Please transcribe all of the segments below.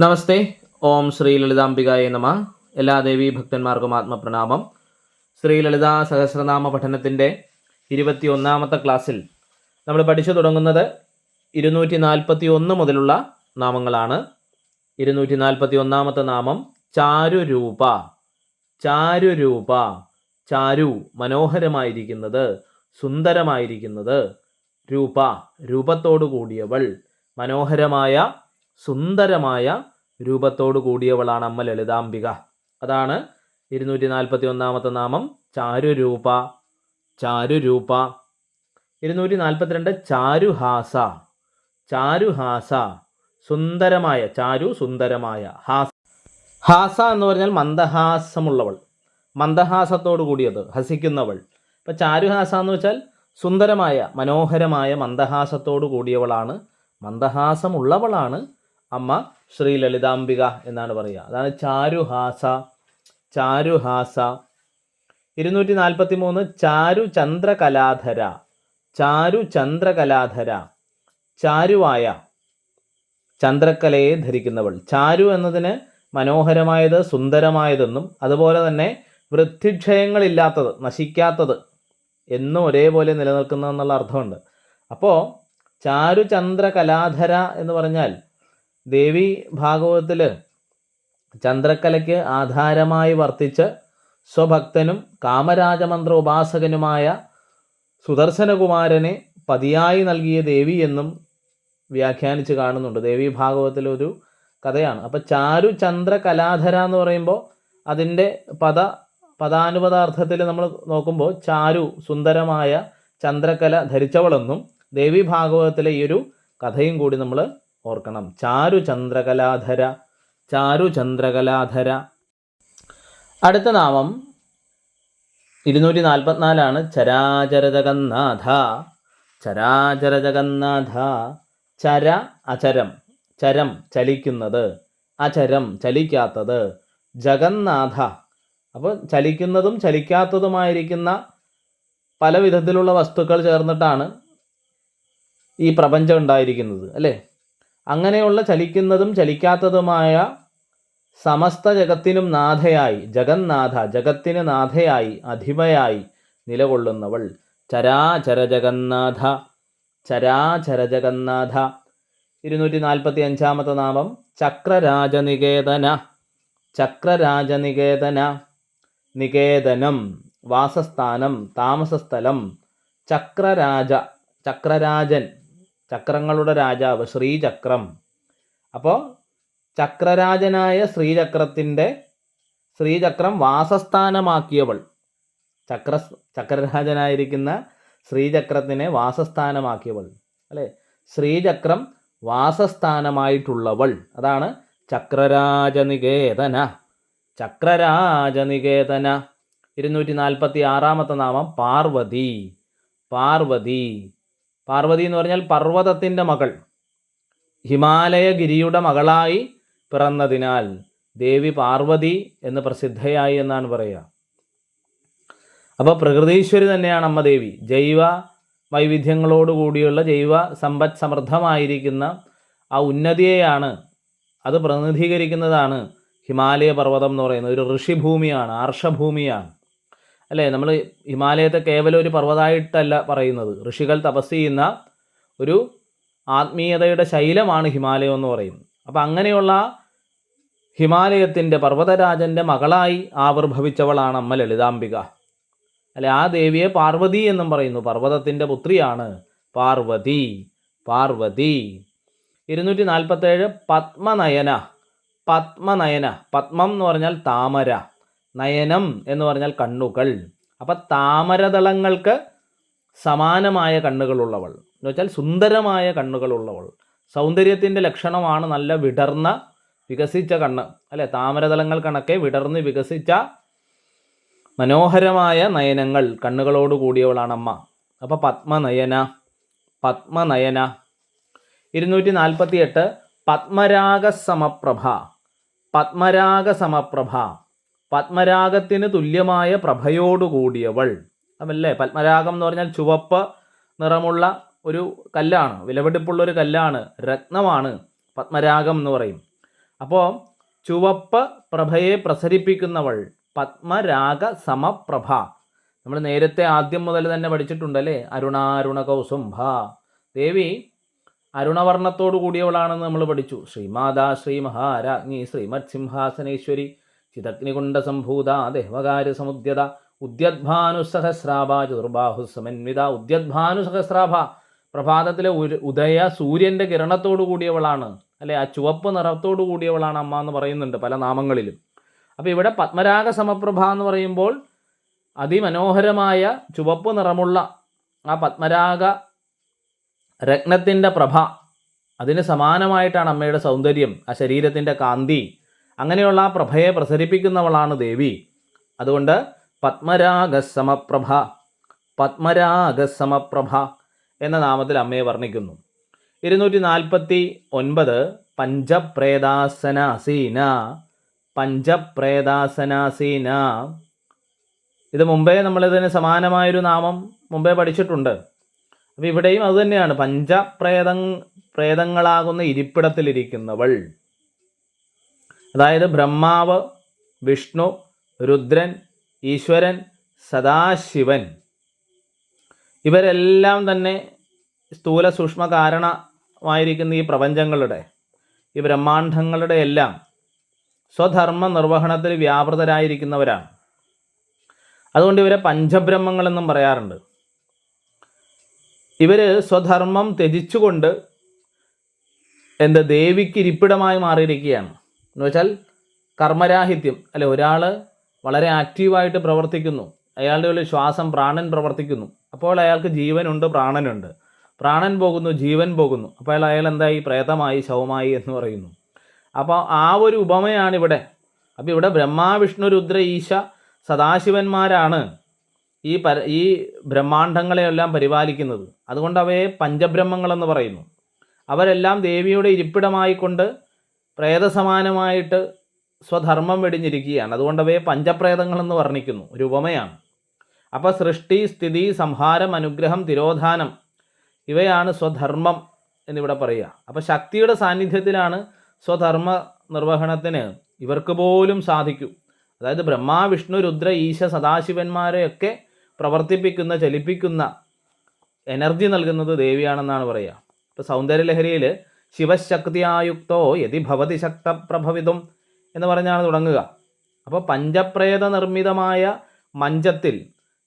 നമസ്തേ. ഓം ശ്രീ ലളിതാംബികായ നമ. എല്ലാ ദേവീ ഭക്തന്മാർക്കും ആത്മപ്രണാമം. ശ്രീ ലളിതാ സഹസ്രനാമ പഠനത്തിന്റെ ഇരുപത്തി ഒന്നാമത്തെ ക്ലാസ്സിൽ നമ്മൾ പഠിച്ചു തുടങ്ങുന്നത് ഇരുന്നൂറ്റി നാൽപ്പത്തി ഒന്ന് മുതലുള്ള നാമങ്ങളാണ്. ഇരുന്നൂറ്റി നാൽപ്പത്തി ഒന്നാമത്തെ നാമം ചാരുരൂപ. ചാരുരൂപ. ചാരു മനോഹരമായിരിക്കുന്നത് സുന്ദരമായിരിക്കുന്നത്. രൂപ രൂപത്തോടു കൂടിയവൾ മനോഹരമായ സുന്ദരമായ രൂപത്തോടു കൂടിയവളാണ് അമ്മ ലളിതാംബിക. അതാണ് ഇരുന്നൂറ്റി നാൽപ്പത്തി ഒന്നാമത്തെ നാമം ചാരുരൂപ ചാരുരൂപ. ഇരുന്നൂറ്റി നാൽപ്പത്തിരണ്ട് ചാരുഹാസ ചാരുഹാസ സുന്ദരമായ ചാരു സുന്ദരമായ ഹാസ. ഹാസ എന്ന് പറഞ്ഞാൽ മന്ദഹാസമുള്ളവൾ മന്ദഹാസത്തോടു കൂടിയത് ഹസിക്കുന്നവൾ. ഇപ്പം ചാരുഹാസ എന്ന് വെച്ചാൽ സുന്ദരമായ മനോഹരമായ മന്ദഹാസത്തോടു കൂടിയവളാണ് മന്ദഹാസമുള്ളവളാണ് അമ്മ ശ്രീ ലളിതാംബിക എന്നാണ് പറയുക. അതാണ് ചാരുഹാസ ചാരുഹാസ. ഇരുന്നൂറ്റി നാൽപ്പത്തി മൂന്ന് ചാരു ചന്ദ്രകലാധര ചാരു ചന്ദ്രകലാധര ചാരുവായ. ചന്ദ്രക്കലയെ ധരിക്കുന്നവൾ. ചാരു എന്നതിന് മനോഹരമായത് സുന്ദരമായതെന്നും അതുപോലെ തന്നെ വൃത്തിക്ഷയങ്ങളില്ലാത്തത് നശിക്കാത്തത് എന്നും ഒരേപോലെ നിലനിൽക്കുന്നതെന്നുള്ള അർത്ഥമുണ്ട്. അപ്പോൾ ചാരു ചന്ദ്രകലാധര എന്ന് പറഞ്ഞാൽ ദേവി ഭാഗവതത്തിൽ ചന്ദ്രക്കലയ്ക്ക് ആധാരമായി വർത്തിച്ച് സ്വഭക്തനും കാമരാജമന്ത്ര ഉപാസകനുമായ സുദർശനകുമാരനെ പതിയായി നൽകിയ ദേവി എന്നും വ്യാഖ്യാനിച്ച് കാണുന്നുണ്ട്. ദേവി ഭാഗവതത്തിലൊരു കഥയാണ്. അപ്പോൾ ചാരു ചന്ദ്ര കലാധര എന്ന് പറയുമ്പോൾ അതിന്റെ പദ പദാനുപദാർത്ഥത്തിൽ നമ്മൾ നോക്കുമ്പോൾ ചാരു സുന്ദരമായ ചന്ദ്രകല ധരിച്ചവളെന്നും ദേവി ഭാഗവതത്തിലെ ഈ ഒരു കഥയും കൂടി നമ്മൾ ഓർക്കണം. ചാരു ചന്ദ്രകലാധര ചാരു ചന്ദ്രകലാധര. അടുത്ത നാമം ഇരുന്നൂറ്റി നാൽപ്പത്തിനാലാണ് ചരാചര ജഗന്നാഥ ചരാചര ജഗന്നാഥ ചര അചരം. ചരം ചലിക്കുന്നത്. അചരം ചലിക്കാത്തത്. ജഗന്നാഥ. അപ്പോൾ ചലിക്കുന്നതും ചലിക്കാത്തതുമായിരിക്കുന്ന പല വിധത്തിലുള്ള വസ്തുക്കൾ ചേർന്നിട്ടാണ് ഈ പ്രപഞ്ചം ഉണ്ടായിരിക്കുന്നത് അല്ലേ? അങ്ങനെയുള്ള ചലിക്കുന്നതും ചലിക്കാത്തതുമായ സമസ്ത ജഗത്തിനും നാഥയായി ജഗന്നാഥ ജഗത്തിന് നാഥയായി അധിപയായി നിലകൊള്ളുന്നവൾ. ചരാചര ജഗന്നാഥ ചരാചര ജഗന്നാഥ ഇരുന്നൂറ്റി നാൽപ്പത്തി അഞ്ചാമത്തെ നാമം ചക്രരാജനികേതന ചക്രരാജനികേതന. നികേതനം വാസസ്ഥാനം താമസസ്ഥലം ചക്രരാജ ചക്രരാജൻ. ചക്രങ്ങളുടെ രാജാവ് ശ്രീചക്രം. അപ്പോൾ ചക്രരാജനായ ശ്രീചക്രത്തിന്റെ ശ്രീചക്രം വാസസ്ഥാനമാക്കിയവൾ. ചക്ര ചക്രരാജനായിരിക്കുന്ന ശ്രീചക്രത്തിനെ വാസസ്ഥാനമാക്കിയവൾ. അല്ലേ? ശ്രീചക്രം വാസസ്ഥാനമായിട്ടുള്ളവൾ. അതാണ് ചക്രരാജനികേതന. ചക്രരാജനികേതന. ഇരുന്നൂറ്റി നാൽപ്പത്തി ആറാമത്തെ നാമം പാർവതി. പാർവതി. പാർവതി എന്ന് പറഞ്ഞാൽ പർവതത്തിന്റെ മകൾ. ഹിമാലയഗിരിയുടെ മകളായി പിറന്നതിനാൽ ദേവി പാർവതി എന്ന് പ്രസിദ്ധയായി എന്നാണ് പറയുക. അപ്പോൾ പ്രകൃതീശ്വരി തന്നെയാണ് അമ്മ ദേവി. ജൈവ വൈവിധ്യങ്ങളോട് കൂടിയുള്ള ജൈവ സമ്പദ് സമൃദ്ധമായിരിക്കുന്ന ആ ഉന്നതിയെയാണ് അത് പ്രതിനിധീകരിക്കുന്നതാണ് ഹിമാലയ പർവതം എന്ന് പറയുന്നത്. ഒരു ഋഷിഭൂമിയാണ് ആർഷഭൂമിയാണ്. അല്ലേ? നമ്മൾ ഹിമാലയത്തെ കേവലം ഒരു പർവതമായിട്ടല്ല പറയുന്നത്. ഋഷികൾ തപസ് ചെയ്യുന്ന ഒരു ആത്മീയതയുടെ ശൈലമാണ് ഹിമാലയം എന്ന് പറയുന്നത്. അപ്പം അങ്ങനെയുള്ള ഹിമാലയത്തിന്റെ പർവതരാജന്റെ മകളായി ആവിർഭവിച്ചവളാണ് അമ്മ ലളിതാംബിക. അല്ലെ ആ ദേവിയെ പാർവതി എന്നും പറയുന്നു. പർവതത്തിന്റെ പുത്രിയാണ് പാർവതി. പാർവതി. ഇരുന്നൂറ്റി നാൽപ്പത്തേഴ് പത്മനയന. പത്മനയന. പത്മം എന്ന് പറഞ്ഞാൽ താമര. നയനം എന്ന് പറഞ്ഞാൽ കണ്ണുകൾ. അപ്പം താമരതളങ്ങൾക്ക് സമാനമായ കണ്ണുകളുള്ളവൾ. എന്ന് വെച്ചാൽ സുന്ദരമായ കണ്ണുകളുള്ളവൾ. സൗന്ദര്യത്തിന്റെ ലക്ഷണമാണ് നല്ല വിടർന്ന വികസിച്ച കണ്ണ്. അല്ലെ? താമരതലങ്ങൾ കണക്കെ വിടർന്ന് വികസിച്ച മനോഹരമായ നയനങ്ങൾ കണ്ണുകളോട് കൂടിയവളാണ് അമ്മ. അപ്പോൾ പത്മനയന പത്മനയന. ഇരുന്നൂറ്റി നാൽപ്പത്തി എട്ട് പത്മരാഗസമപ്രഭ. പത്മരാഗസമപ്രഭ. പത്മരാഗത്തിന് തുല്യമായ പ്രഭയോടുകൂടിയവൾ. അതല്ലേ? പത്മരാഗം എന്ന് പറഞ്ഞാൽ ചുവപ്പ് നിറമുള്ള ഒരു കല്ലാണ് വിലപിടിപ്പുള്ള ഒരു കല്ലാണ് രത്നമാണ് പത്മരാഗം എന്ന് പറയും. അപ്പോൾ ചുവപ്പ് പ്രഭയെ പ്രസരിപ്പിക്കുന്നവൾ പത്മരാഗ സമപ്രഭ. നമ്മൾ നേരത്തെ ആദ്യം മുതൽ തന്നെ പഠിച്ചിട്ടുണ്ടല്ലേ? അരുണാരുണ കൗസുംഭ. ദേവി അരുണവർണത്തോടു കൂടിയവളാണെന്ന് നമ്മൾ പഠിച്ചു. ശ്രീമാതാ ശ്രീ മഹാരാജ്ഞി ശ്രീമത് സിംഹാസനേശ്വരി ചിതഗ്നികുണ്ട സംഭൂത ദേവകാര്യ സമുദ്യത ഉദ്യദ്ഭാനുസഹസ്രാഭ ചതുർബാഹു സമന്വിത ഉദ്യദ്ഭാനുസഹസ്രാഭ പ്രഭാതത്തിലെ ഒരു ഉദയ സൂര്യന്റെ കിരണത്തോടു കൂടിയവളാണ്. അല്ലെ ആ ചുവപ്പ് നിറത്തോടു കൂടിയവളാണ് അമ്മ എന്ന് പറയുന്നുണ്ട് പല നാമങ്ങളിലും. അപ്പോൾ ഇവിടെ പത്മരാഗ സമപ്രഭ എന്ന് പറയുമ്പോൾ അതിമനോഹരമായ ചുവപ്പ് നിറമുള്ള ആ പത്മരാഗ രത്നത്തിന്റെ പ്രഭ. അതിന് സമാനമായിട്ടാണ് അമ്മയുടെ സൗന്ദര്യം ആ ശരീരത്തിന്റെ കാന്തി. അങ്ങനെയുള്ള പ്രഭയെ പ്രസരിപ്പിക്കുന്നവളാണ് ദേവി. അതുകൊണ്ട് പത്മരാഗസമപ്രഭ പത്മരാഗസമപ്രഭ എന്ന നാമത്തിൽ അമ്മയെ വർണിക്കുന്നു. ഇരുന്നൂറ്റി നാൽപ്പത്തി ഒൻപത് പഞ്ചപ്രേതാസനാസീന പഞ്ചപ്രേതാസനാസീന. ഇത് മുമ്പേ നമ്മളിതിന് സമാനമായൊരു നാമം മുമ്പേ പഠിച്ചിട്ടുണ്ട്. അപ്പോൾ ഇവിടെയും അതുതന്നെയാണ് പഞ്ചപ്രേതങ് പ്രേതങ്ങളാകുന്ന ഇരിപ്പിടത്തിലിരിക്കുന്നവൾ. അതായത് ബ്രഹ്മാവ് വിഷ്ണു രുദ്രൻ ഈശ്വരൻ സദാശിവൻ. ഇവരെല്ലാം തന്നെ സ്ഥൂല സൂക്ഷ്മ കാരണമായിരിക്കുന്ന ഈ പ്രപഞ്ചങ്ങളുടെ ഈ ബ്രഹ്മാണ്ഡങ്ങളുടെ എല്ലാം സ്വധർമ്മ നിർവഹണത്തിൽ വ്യാപൃതരായിരിക്കുന്നവരാണ്. അതുകൊണ്ട് ഇവരെ പഞ്ചബ്രഹ്മങ്ങളെന്നും പറയാറുണ്ട്. ഇവർ സ്വധർമ്മം ത്യജിച്ചുകൊണ്ട് എന്ത് ദേവിക്ക് ഇരിപ്പിടമായി മാറിയിരിക്കുകയാണ്. എന്ന് വെച്ചാൽ കർമ്മരാഹിത്യം അല്ലെ ഒരാൾ വളരെ ആക്റ്റീവായിട്ട് പ്രവർത്തിക്കുന്നു. അയാളുടെ ഉള്ളിൽ ശ്വാസം പ്രാണൻ പ്രവർത്തിക്കുന്നു. അപ്പോൾ അയാൾക്ക് ജീവനുണ്ട് പ്രാണനുണ്ട്. പ്രാണൻ പോകുന്നു ജീവൻ പോകുന്നു. അപ്പോൾ അയാൾ അയാൾ എന്തായി പ്രേതമായി ശവമായി എന്ന് പറയുന്നു. അപ്പോൾ ആ ഒരു ഉപമയാണ് ഇവിടെ അപ്പോൾ ഇവിടെ ബ്രഹ്മാവിഷ്ണു രുദ്ര ഈശ സദാശിവന്മാരാണ് ഈ പര ഈ ബ്രഹ്മാണ്ഡങ്ങളെയെല്ലാം പരിപാലിക്കുന്നത്. അതുകൊണ്ട് അവയെ പഞ്ചബ്രഹ്മങ്ങളെന്ന് പറയുന്നു. അവരെല്ലാം ദേവിയുടെ ഇരിപ്പിടമായിക്കൊണ്ട് പ്രേതസമാനമായിട്ട് സ്വധർമ്മം വെടിഞ്ഞിരിക്കുകയാണ്. അതുകൊണ്ട് അവയെ പഞ്ചപ്രേതങ്ങളെന്ന് വർണിക്കുന്നു. ഒരു ഉപമയാണ്. അപ്പോൾ സൃഷ്ടി സ്ഥിതി സംഹാരം അനുഗ്രഹം തിരോധാനം ഇവയാണ് സ്വധർമ്മം എന്നിവിടെ പറയുക. അപ്പോൾ ശക്തിയുടെ സാന്നിധ്യത്തിലാണ് സ്വധർമ്മ നിർവഹണത്തിന് ഇവർക്ക് പോലും സാധിക്കും. അതായത് ബ്രഹ്മാ വിഷ്ണു രുദ്ര ഈശ സദാശിവന്മാരെയൊക്കെ പ്രവർത്തിപ്പിക്കുന്ന ചലിപ്പിക്കുന്ന എനർജി നൽകുന്നത് ദേവിയാണെന്നാണ് പറയുക. ഇപ്പോൾ സൗന്ദര്യലഹരിയിൽ ശിവശക്തിയായുക്തോ യതി ഭവതി ശക്തപ്രഭവിതും എന്ന് പറഞ്ഞാണ് തുടങ്ങുക. അപ്പോൾ പഞ്ചപ്രേത നിർമ്മിതമായ മഞ്ചത്തിൽ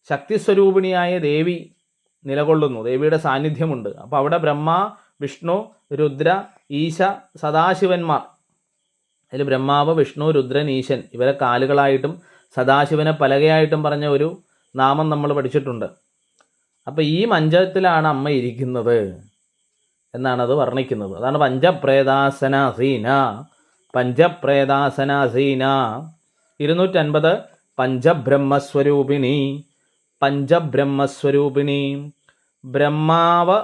ശക്തിസ്വരൂപിണിയായ ദേവി നിലകൊള്ളുന്നു. ദേവിയുടെ സാന്നിധ്യമുണ്ട്. അപ്പോൾ അവിടെ ബ്രഹ്മ വിഷ്ണു രുദ്ര ഈശ സദാശിവന്മാർ. അതിൽ ബ്രഹ്മാവ് വിഷ്ണു രുദ്രൻ ഈശൻ ഇവരെ കാലുകളായിട്ടും സദാശിവനെ പലകയായിട്ടും പറഞ്ഞ ഒരു നാമം നമ്മൾ പഠിച്ചിട്ടുണ്ട്. അപ്പോൾ ഈ മഞ്ചത്തിലാണ് അമ്മ ഇരിക്കുന്നത്. എന്നാണ് അത് വർണിക്കുന്നത്. അതാണ് പഞ്ചപ്രേതാസനാസീന പഞ്ചപ്രേതാസനാസീന ഇരുന്നൂറ്റൻപത് പഞ്ചബ്രഹ്മസ്വരൂപിണി. പഞ്ചബ്രഹ്മസ്വരൂപിണി. ബ്രഹ്മാവ്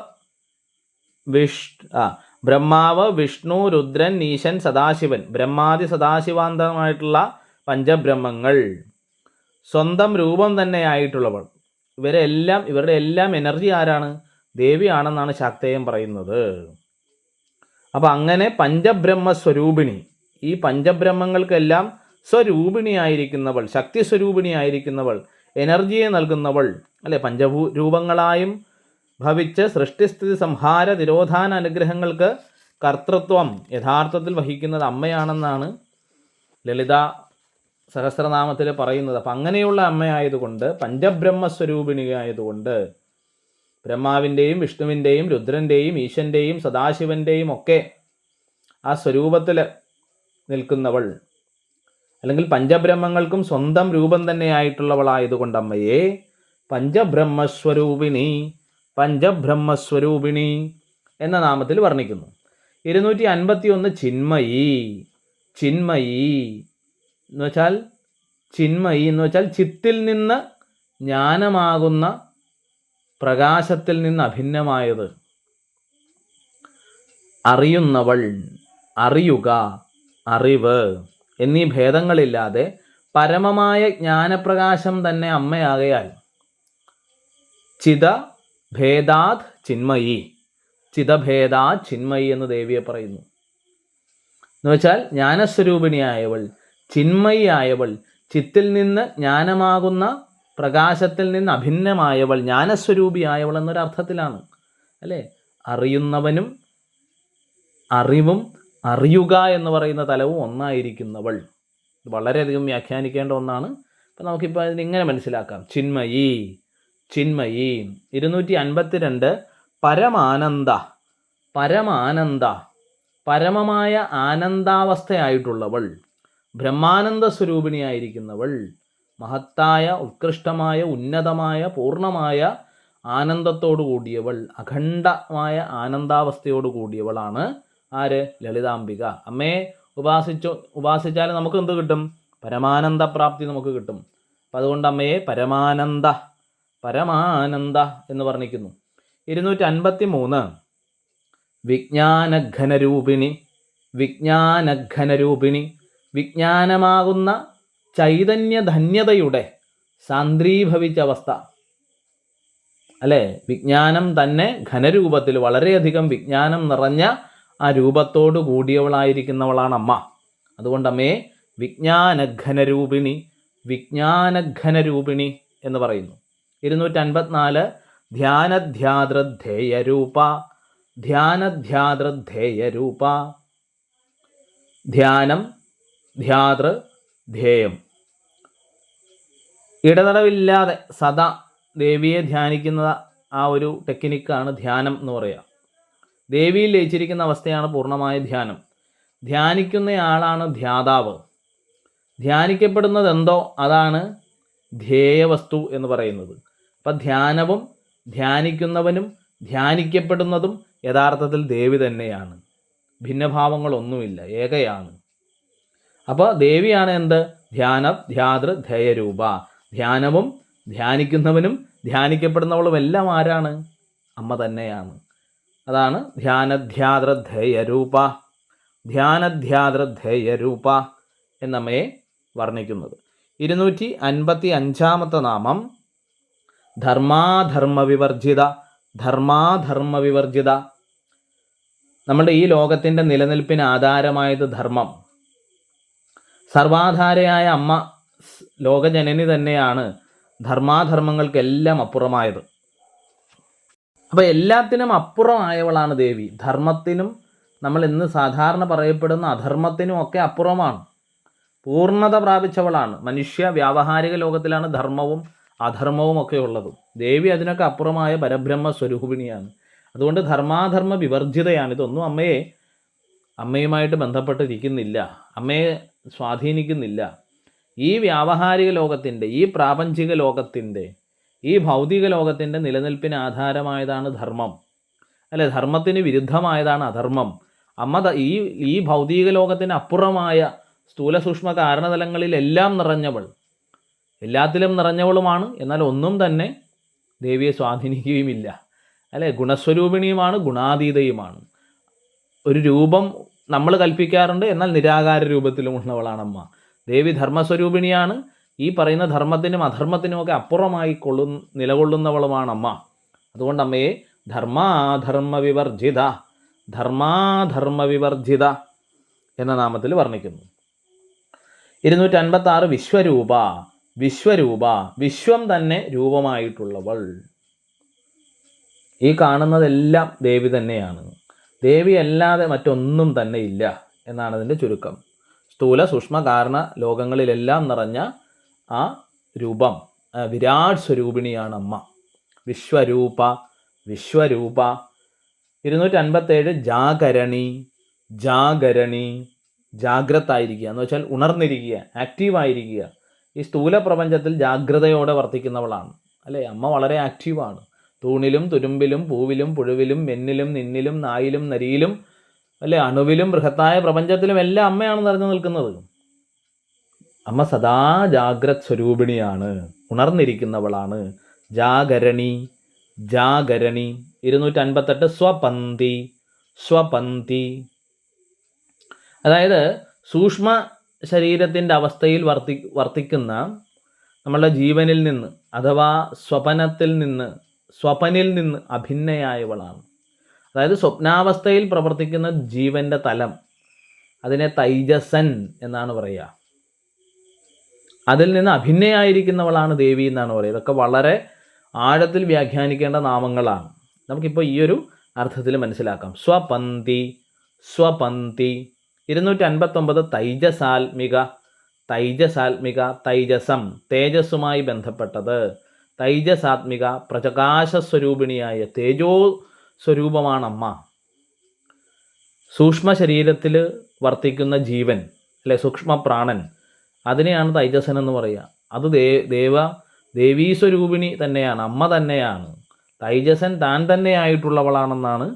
വിഷ് ആ ബ്രഹ്മാവ് വിഷ്ണു രുദ്രൻ ഈശൻ സദാശിവൻ. ബ്രഹ്മാതി സദാശിവാന്തമായിട്ടുള്ള പഞ്ചബ്രഹ്മങ്ങൾ. സ്വന്തം രൂപം തന്നെയായിട്ടുള്ളവൾ ഇവരെല്ലാം ഇവരുടെ എല്ലാം എനർജി ആരാണ്? ദേവിയാണെന്നാണ് ശാക്തേയം പറയുന്നത്. അപ്പം അങ്ങനെ പഞ്ചബ്രഹ്മ സ്വരൂപിണി ഈ പഞ്ചബ്രഹ്മങ്ങൾക്കെല്ലാം സ്വരൂപിണിയായിരിക്കുന്നവൾ ശക്തി സ്വരൂപിണിയായിരിക്കുന്നവൾ എനർജിയെ നൽകുന്നവൾ അല്ലെ? പഞ്ചഭൂ രൂപങ്ങളായും ഭവിച്ച് സൃഷ്ടിസ്ഥിതി സംഹാര നിരോധാന അനുഗ്രഹങ്ങൾക്ക് കർത്തൃത്വം യഥാർത്ഥത്തിൽ വഹിക്കുന്നത് അമ്മയാണെന്നാണ് ലളിത സഹസ്രനാമത്തിൽ പറയുന്നത്. അപ്പം അങ്ങനെയുള്ള അമ്മയായതുകൊണ്ട് പഞ്ചബ്രഹ്മസ്വരൂപിണിയായതുകൊണ്ട് ബ്രഹ്മാവിന്റെയും വിഷ്ണുവിന്റെയും രുദ്രന്റെയും ഈശന്റെയും സദാശിവന്റെയും ഒക്കെ ആ സ്വരൂപത്തിൽ നിൽക്കുന്നവൾ. അല്ലെങ്കിൽ പഞ്ചബ്രഹ്മങ്ങൾക്കും സ്വന്തം രൂപം തന്നെയായിട്ടുള്ളവളായതുകൊണ്ട് അമ്മയെ പഞ്ചബ്രഹ്മസ്വരൂപിണി പഞ്ചബ്രഹ്മസ്വരൂപിണി എന്ന നാമത്തിൽ വർണിക്കുന്നു. ഇരുന്നൂറ്റി അൻപത്തി ഒന്ന് ചിന്മയി ചിന്മയി എന്ന് വെച്ചാൽ ചിന്മയി എന്ന് വെച്ചാൽ ചിത്തിൽ നിന്ന് ജ്ഞാനമാകുന്ന പ്രകാശത്തിൽ നിന്ന് അഭിന്നമായത്. അറിയുന്നവൾ അറിയുക അറിവ് എന്നീ ഭേദങ്ങളില്ലാതെ പരമമായ ജ്ഞാനപ്രകാശം തന്നെ അമ്മയാകയാൽ. ചിത ഭേദാത് ചിന്മയി. ചിതഭേദാ ചിന്മയി എന്ന് ദേവിയെ പറയുന്നു. എന്നുവെച്ചാൽ ജ്ഞാനസ്വരൂപിണിയായവൾ ചിന്മയിയായവൾ ചിത്തിൽ നിന്ന് ജ്ഞാനമാകുന്ന പ്രകാശത്തിൽ നിന്ന് അഭിന്നമായവൾ ജ്ഞാനസ്വരൂപിയായവൾ എന്നൊരർത്ഥത്തിലാണ്. അല്ലേ? അറിയുന്നവനും അറിവും അറിയുക എന്ന് പറയുന്ന തലവും ഒന്നായിരിക്കുന്നവൾ. വളരെയധികം വ്യാഖ്യാനിക്കേണ്ട ഒന്നാണ്. അപ്പം നമുക്കിപ്പോൾ അതിനിങ്ങനെ മനസ്സിലാക്കാം. ചിന്മയി ചിന്മയി. ഇരുന്നൂറ്റി അൻപത്തിരണ്ട് പരമാനന്ദ പരമാനന്ദ. പരമമായ ആനന്ദാവസ്ഥയായിട്ടുള്ളവൾ. ബ്രഹ്മാനന്ദ സ്വരൂപിണിയായിരിക്കുന്നവൾ മഹത്തായ ഉത്കൃഷ്ടമായ ഉന്നതമായ പൂർണമായ ആനന്ദത്തോടു കൂടിയവൾ അഖണ്ഡമായ ആനന്ദാവസ്ഥയോട് കൂടിയവളാണ് ആര്? ലളിതാംബിക. അമ്മയെ ഉപാസിച്ചു ഉപാസിച്ചാൽ നമുക്ക് എന്ത് കിട്ടും? പരമാനന്ദ പ്രാപ്തി നമുക്ക് കിട്ടും. അപ്പം അതുകൊണ്ട് അമ്മയെ പരമാനന്ദ പരമാനന്ദ എന്ന് വർണിക്കുന്നു. ഇരുന്നൂറ്റി അൻപത്തി മൂന്ന് വിജ്ഞാനഘനരൂപിണി വിജ്ഞാനഘനരൂപിണി വിജ്ഞാനമാകുന്ന ചൈതന്യധന്യതയുടെ സാന്ദ്രീഭവിച്ച അവസ്ഥ അല്ലേ? വിജ്ഞാനം തന്നെ ഘനരൂപത്തിൽ വളരെയധികം വിജ്ഞാനം നിറഞ്ഞ ആ രൂപത്തോട് കൂടിയവളായിരിക്കുന്നവളാണ് അമ്മ. അതുകൊണ്ട് അമ്മയെ വിജ്ഞാനഘനരൂപിണി വിജ്ഞാനഘനരൂപിണി എന്ന് പറയുന്നു. ഇരുന്നൂറ്റി അൻപത്തിനാല് ധ്യാനധ്യാതൃധേയരൂപ. ധ്യാനധ്യാതൃദ്ധേയരൂപ ധ്യാനം ധ്യാതൃ ധ്യേയം. ഇടതടവില്ലാതെ സദാ ദേവിയെ ധ്യാനിക്കുന്ന ആ ഒരു ടെക്നിക്കാണ് ധ്യാനം എന്ന് പറയുക ദേവിയിൽ ലയിച്ചിരിക്കുന്ന അവസ്ഥയാണ് പൂർണമായ ധ്യാനം. ധ്യാനിക്കുന്നയാളാണ് ധ്യാതാവ്. ധ്യാനിക്കപ്പെടുന്നത് എന്തോ അതാണ് ധ്യേയവസ്തു എന്ന് പറയുന്നത്. അപ്പം ധ്യാനവും ധ്യാനിക്കുന്നവനും ധ്യാനിക്കപ്പെടുന്നതും യഥാർത്ഥത്തിൽ ദേവി തന്നെയാണ്. ഭിന്നഭാവങ്ങളൊന്നുമില്ല ഏകയാണ്. അപ്പോൾ ദേവിയാണ് എന്ത്? ധ്യാന ധ്യാതൃ ധേയരൂപ. ധ്യാനവും ധ്യാനിക്കുന്നവനും ധ്യാനിക്കപ്പെടുന്നവളും എല്ലാം ആരാണ്? അമ്മ തന്നെയാണ്. അതാണ് ധ്യാനധ്യാതൃ ധേയരൂപ. ധ്യാനധ്യാതൃ ധേയരൂപ എന്നമ്മയെ വർണിക്കുന്നത്. ഇരുന്നൂറ്റി അൻപത്തി അഞ്ചാമത്തെ നാമം ധർമാധർമ്മ വിവർജിത ധർമാധർമ്മ വിവർജിത നമ്മുടെ ഈ ലോകത്തിന്റെ നിലനിൽപ്പിന് ആധാരമായത് ധർമ്മം. സർവാധാരയായ അമ്മ ലോകജനനി തന്നെയാണ് ധർമാധർമ്മങ്ങൾക്കെല്ലാം അപ്പുറമായത്. അപ്പോൾ എല്ലാത്തിനും അപ്പുറമായവളാണ് ദേവി. ധർമ്മത്തിനും നമ്മൾ ഇന്ന് സാധാരണ പറയപ്പെടുന്ന അധർമ്മത്തിനും ഒക്കെ അപ്പുറമാണ്. പൂർണത പ്രാപിച്ചവളാണ്. മനുഷ്യ വ്യാവഹാരിക ലോകത്തിലാണ് ധർമ്മവും അധർമ്മവും ഒക്കെ ഉള്ളത്. ദേവി അതിനൊക്കെ അപ്പുറമായ പരബ്രഹ്മ സ്വരൂപിണിയാണ് അതുകൊണ്ട് ധർമാധർമ്മ വിവർജിതയാണ്. ഇതൊന്നും അമ്മയെ അമ്മയുമായിട്ട് ബന്ധപ്പെട്ടിരിക്കുന്നില്ല അമ്മയെ സ്വാധീനിക്കുന്നില്ല. ഈ വ്യാവഹാരിക ലോകത്തിന്റെ ഈ പ്രാപഞ്ചിക ലോകത്തിന്റെ ഈ ഭൗതിക ലോകത്തിന്റെ നിലനിൽപ്പിന് ആധാരമായതാണ് ധർമ്മം. അല്ലെ ധർമ്മത്തിന് വിരുദ്ധമായതാണ് അധർമ്മം. അമ്മ ഈ ഈ ഭൗതിക ലോകത്തിന് അപ്പുറമായ സ്ഥൂല സൂക്ഷ്മ കാരണതലങ്ങളിലെല്ലാം നിറഞ്ഞവൾ. എല്ലാത്തിലും നിറഞ്ഞവളുമാണ്. എന്നാൽ ഒന്നും തന്നെ ദേവിയെ സ്വാധീനിക്കുകയുമില്ല. അല്ലെ ഗുണസ്വരൂപിണിയുമാണ് ഗുണാതീതയുമാണ്. ഒരു രൂപം നമ്മൾ കൽപ്പിക്കാറുണ്ട് എന്നാൽ നിരാകാര രൂപത്തിലും ഉള്ളവളാണ് അമ്മ ദേവി ധർമ്മസ്വരൂപിണിയാണ്. ഈ പറയുന്ന ധർമ്മത്തിനും അധർമ്മത്തിനുമൊക്കെ അപ്പുറമായി കൊള്ളു നിലകൊള്ളുന്നവളുമാണ് അമ്മ അതുകൊണ്ട് അമ്മയെ ധർമാധർമ്മ വിവർജിത ധർമാധർമ്മ വിവർജിത എന്ന നാമത്തിൽ വർണിക്കുന്നു. ഇരുന്നൂറ്റി അൻപത്തി ആറ് വിശ്വരൂപ വിശ്വരൂപ വിശ്വം തന്നെ രൂപമായിട്ടുള്ളവൾ. ഈ കാണുന്നതെല്ലാം ദേവി തന്നെയാണ്. ദേവി അല്ലാതെ മറ്റൊന്നും തന്നെ ഇല്ല എന്നാണ് അതിന്റെ ചുരുക്കം. സ്ഥൂല സൂക്ഷ്മ കാരണ ലോകങ്ങളിലെല്ലാം നിറഞ്ഞ ആ രൂപം വിരാട് സ്വരൂപിണിയാണ് അമ്മ. വിശ്വരൂപ വിശ്വരൂപ. ഇരുന്നൂറ്റി അൻപത്തേഴ് ജാഗരണി ജാഗരണി. ജാഗ്രതായിരിക്കുക എന്ന് വെച്ചാൽ ഉണർന്നിരിക്കുക ആക്റ്റീവായിരിക്കുക ഈ സ്ഥൂല പ്രപഞ്ചത്തിൽ ജാഗ്രതയോടെ വർത്തിക്കുന്നവളാണ്. അല്ലേ? അമ്മ വളരെ ആക്റ്റീവാണ് തൂണിലും തുരുമ്പിലും പൂവിലും പുഴുവിലും മെന്നിലും നിന്നിലും നായിലും നരിയിലും അല്ലെ അണുവിലും ബൃഹത്തായ പ്രപഞ്ചത്തിലും എല്ലാം അമ്മയാണ് നിറഞ്ഞു നിൽക്കുന്നത്. അമ്മ സദാ ജാഗ്രത് സ്വരൂപിണിയാണ് ഉണർന്നിരിക്കുന്നവളാണ്. ജാഗരണി ജാഗരണി ഇരുന്നൂറ്റി അൻപത്തെട്ട് സ്വപന്തി സ്വപന്തി. അതായത് സൂക്ഷ്മ ശരീരത്തിന്റെ അവസ്ഥയിൽ വർത്തി വർത്തിക്കുന്ന നമ്മളുടെ ജീവനിൽ നിന്ന് അഥവാ സ്വപനത്തിൽ നിന്ന് സ്വപനിൽ നിന്ന് അഭിന്നയായവളാണ്. അതായത് സ്വപ്നാവസ്ഥയിൽ പ്രവർത്തിക്കുന്ന ജീവന്റെ തലം അതിനെ തൈജസൻ എന്നാണ് പറയുക. അതിൽ നിന്ന് അഭിന്നയായിരിക്കുന്നവളാണ് ദേവി എന്നാണ് പറയുക. ഇതൊക്കെ വളരെ ആഴത്തിൽ വ്യാഖ്യാനിക്കേണ്ട നാമങ്ങളാണ്. നമുക്കിപ്പോൾ ഈ ഒരു അർത്ഥത്തിൽ മനസ്സിലാക്കാം. സ്വപന്തി സ്വപന്തി ഇരുന്നൂറ്റി അൻപത്തൊമ്പത് തൈജസാത്മിക തൈജസാത്മിക തൈജസം തേജസ്സുമായി ബന്ധപ്പെട്ടത്. തൈജസാത്മിക പ്രകാശസ്വരൂപിണിയായ തേജോ സ്വരൂപമാണ് അമ്മ സൂക്ഷ്മ ശരീരത്തിൽ വർത്തിക്കുന്ന ജീവൻ അല്ലെ സൂക്ഷ്മ പ്രാണൻ അതിനെയാണ് തൈജസൻ എന്ന് പറയുക. അത് ദേ ദേവ ദേവീ സ്വരൂപിണി തന്നെയാണ് അമ്മ തന്നെയാണ്. തൈജസൻ താൻ തന്നെയായിട്ടുള്ളവളാണെന്നാണ്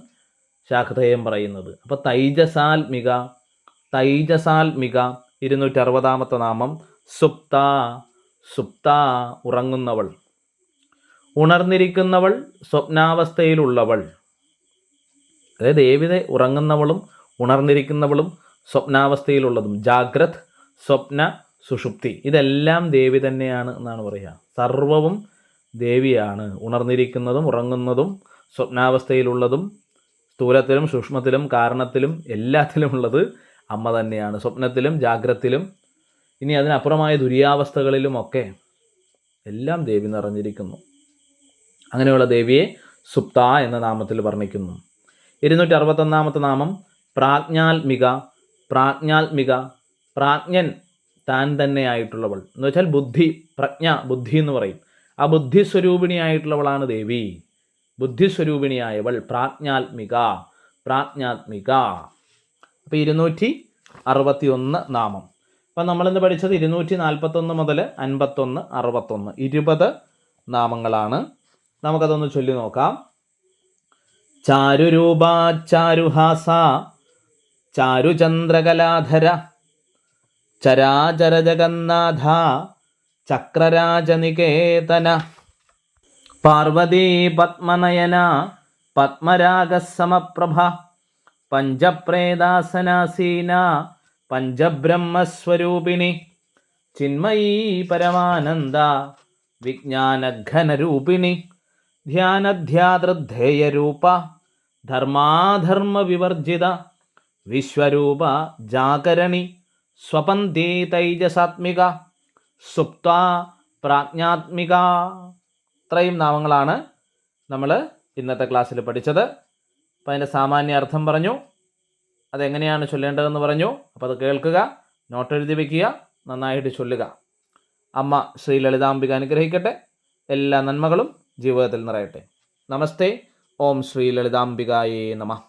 ശാക്തേയം പറയുന്നത്. അപ്പോൾ തൈജസാത്മിക തൈജസാത്മിക ഇരുന്നൂറ്ററുപതാമത്തെ നാമം സുപ്ത സുപ്ത ഉറങ്ങുന്നവൾ. ഉണർന്നിരിക്കുന്നവൾ സ്വപ്നാവസ്ഥയിലുള്ളവൾ. അതായത് ഏവിധ ഉറങ്ങുന്നവളും ഉണർന്നിരിക്കുന്നവളും സ്വപ്നാവസ്ഥയിലുള്ളതും. ജാഗ്രത് സ്വപ്ന സുഷുപ്തി. ഇതെല്ലാം ദേവി തന്നെയാണ് എന്നാണ് പറയുക. സർവവും ദേവിയാണ്. ഉണർന്നിരിക്കുന്നതും ഉറങ്ങുന്നതും സ്വപ്നാവസ്ഥയിലുള്ളതും സ്ഥൂലത്തിലും സൂക്ഷ്മത്തിലും കാരണത്തിലും എല്ലാത്തിലുമുള്ളത് അമ്മ തന്നെയാണ്. സ്വപ്നത്തിലും ജാഗ്രത്തിലും ഇനി അതിനപ്പുറമായ ദുരിയാവസ്ഥകളിലുമൊക്കെ എല്ലാം ദേവി നിറഞ്ഞിരിക്കുന്നു. അങ്ങനെയുള്ള ദേവിയെ സുപ്ത എന്ന നാമത്തിൽ വർണിക്കുന്നു. ഇരുന്നൂറ്റി അറുപത്തൊന്നാമത്തെ നാമം പ്രാജ്ഞാത്മിക പ്രാജ്ഞാത്മിക പ്രാജ്ഞൻ താൻ തന്നെയായിട്ടുള്ളവൾ എന്ന് വെച്ചാൽ ബുദ്ധി പ്രജ്ഞ ബുദ്ധി എന്ന് പറയും. ആ ബുദ്ധിസ്വരൂപിണിയായിട്ടുള്ളവളാണ് ദേവി. ബുദ്ധിസ്വരൂപിണിയായവൾ പ്രാജ്ഞാത്മിക പ്രാജ്ഞാത്മിക. അപ്പോൾ ഇരുന്നൂറ്റി അറുപത്തി ഒന്ന് നാമം. അപ്പം നമ്മളിന്ന് പഠിച്ചത്? ഇരുന്നൂറ്റി നാൽപ്പത്തൊന്ന് മുതൽ അൻപത്തൊന്ന് അറുപത്തൊന്ന്. ഇരുപത് നാമങ്ങളാണ് നമുക്കതൊന്ന് ചൊല്ലി നോക്കാം. ചാരുരൂപ ചാരുഹാസ ചാരുചന്ദ്രകലാധര ചരാചര ജഗന്നാഥ ചക്രരാജനികേതന പാർവതീ പത്മനയന പത്മരാഗസമപ്രഭ പഞ്ചപ്രേദാസനാസീന പഞ്ചബ്രഹ്മസ്വരൂപിണി ചിന്മയീ പരമാനന്ദ വിജ്ഞാനഘനരൂപിണി. ധ്യാനധ്യാതൃദ്ധേയരൂപ ധർമാധർമ്മവിവർജിത വിശ്വരൂപ ജാഗരണി സ്വപന്തീ തൈജസാത്മിക സുപ്ത പ്രാജ്ഞാത്മിക ഇത്രയും നാമങ്ങളാണ് നമ്മൾ ഇന്നത്തെ ക്ലാസ്സിൽ പഠിച്ചത്. അപ്പോൾ അതിന്റെ സാമാന്യ അർത്ഥം പറഞ്ഞു അതെങ്ങനെയാണ് ചൊല്ലേണ്ടതെന്ന് പറഞ്ഞു. അപ്പോൾ അത് കേൾക്കുക നോട്ട് എഴുതി വയ്ക്കുക നന്നായിട്ട് ചൊല്ലുക. അമ്മ ശ്രീ ലളിതാംബിക അനുഗ്രഹിക്കട്ടെ. എല്ലാ നന്മകളും ജീവിതത്തിൽ നിറയട്ടെ. നമസ്തേ. ഓം ശ്രീ ലളിതാംബികായേ നമ.